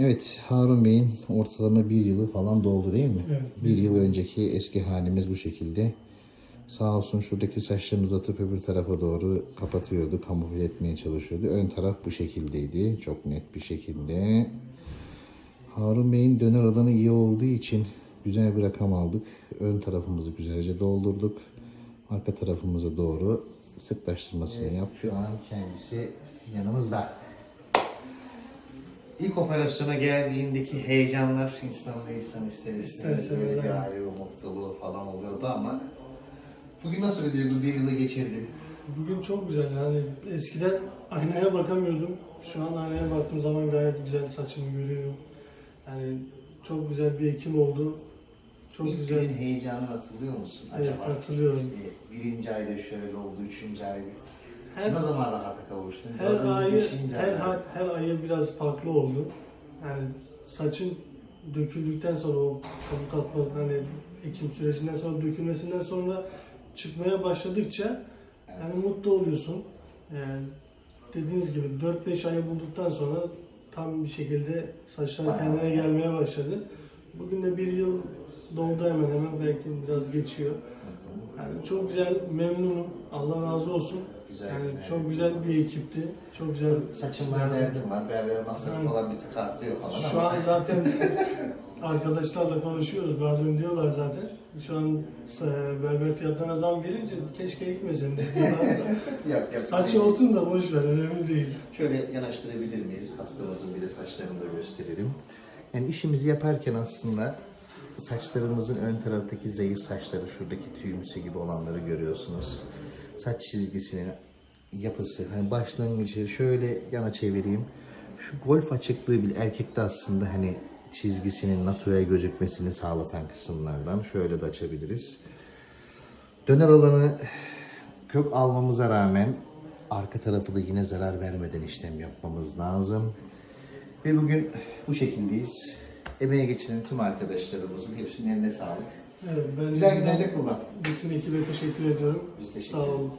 Evet, Harun Bey'in ortalama bir yılı falan doldu değil mi? Evet. Bir yıl önceki eski halimiz bu şekilde. Sağ olsun şuradaki saçlarını uzatıp öbür tarafa doğru kapatıyordu, kamufle etmeye çalışıyordu. Ön taraf bu şekildeydi, çok net bir şekilde. Harun Bey'in döner alanı iyi olduğu için güzel bir rakam aldık. Ön tarafımızı güzelce doldurduk. Arka tarafımıza doğru sıklaştırmasını yaptık. Şu an kendisi yanımızda. İlk operasyona geldiğindeki heyecanlar insanda insan ister istemez böyle bir ayrı mutluluğu falan oluyordu ama bugün nasıl bir duygu bir yılı geçirdim. Bugün çok güzel yani eskiden aynaya bakamıyordum. Şu an aynaya baktığım zaman gayet güzel saçımı görüyorum. Yani çok güzel bir ekim oldu. Çok İlk güzel. günün heyecanını hatırlıyor musun Evet acaba? hatırlıyorum. Birinci ayda şöyle oldu, üçüncü ay. Her, ne zaman rahata kavuştun? her ayı her, ay. her, ayı biraz farklı oldu. Yani saçın döküldükten sonra o kabuk atma hani ekim sürecinden sonra dökülmesinden sonra çıkmaya başladıkça yani mutlu oluyorsun. Yani dediğiniz gibi 4-5 ayı bulduktan sonra tam bir şekilde saçlar kendine gelmeye başladı. Bugün de bir yıl doldu hemen hemen belki biraz geçiyor. Yani çok güzel memnunum. Allah razı olsun. Güzel Yani çok güzel bir ekipti. Çok güzel. Saçım var, Yani derdim var, berber masrafı Evet. falan bir tık artıyor falan Şu ama. an zaten arkadaşlarla konuşuyoruz. Bazen diyorlar zaten. Şu an e, berber fiyatlarına zam gelince keşke da. Yok, yok. Saçı olsun da boş ver önemli değil. Şöyle yanaştırabilir miyiz? Hastamızın bir de saçlarını da gösterelim. Yani işimizi yaparken aslında saçlarımızın ön taraftaki zayıf saçları, şuradaki tüymüsü gibi olanları görüyorsunuz. Saç çizgisinin yapısı, hani başlangıcı şöyle yana çevireyim. Şu golf açıklığı bir erkekte aslında hani çizgisinin natural gözükmesini sağlatan kısımlardan. Şöyle de açabiliriz. Döner alanı kök almamıza rağmen arka tarafı da yine zarar vermeden işlem yapmamız lazım. Ve bugün bu şekildeyiz. Emeğe geçinen tüm arkadaşlarımızın hepsinin eline sağlık. Evet, ben Güzel günler de kullan. bütün ekibe teşekkür ediyorum. Biz teşekkür Sağ ederiz. olun.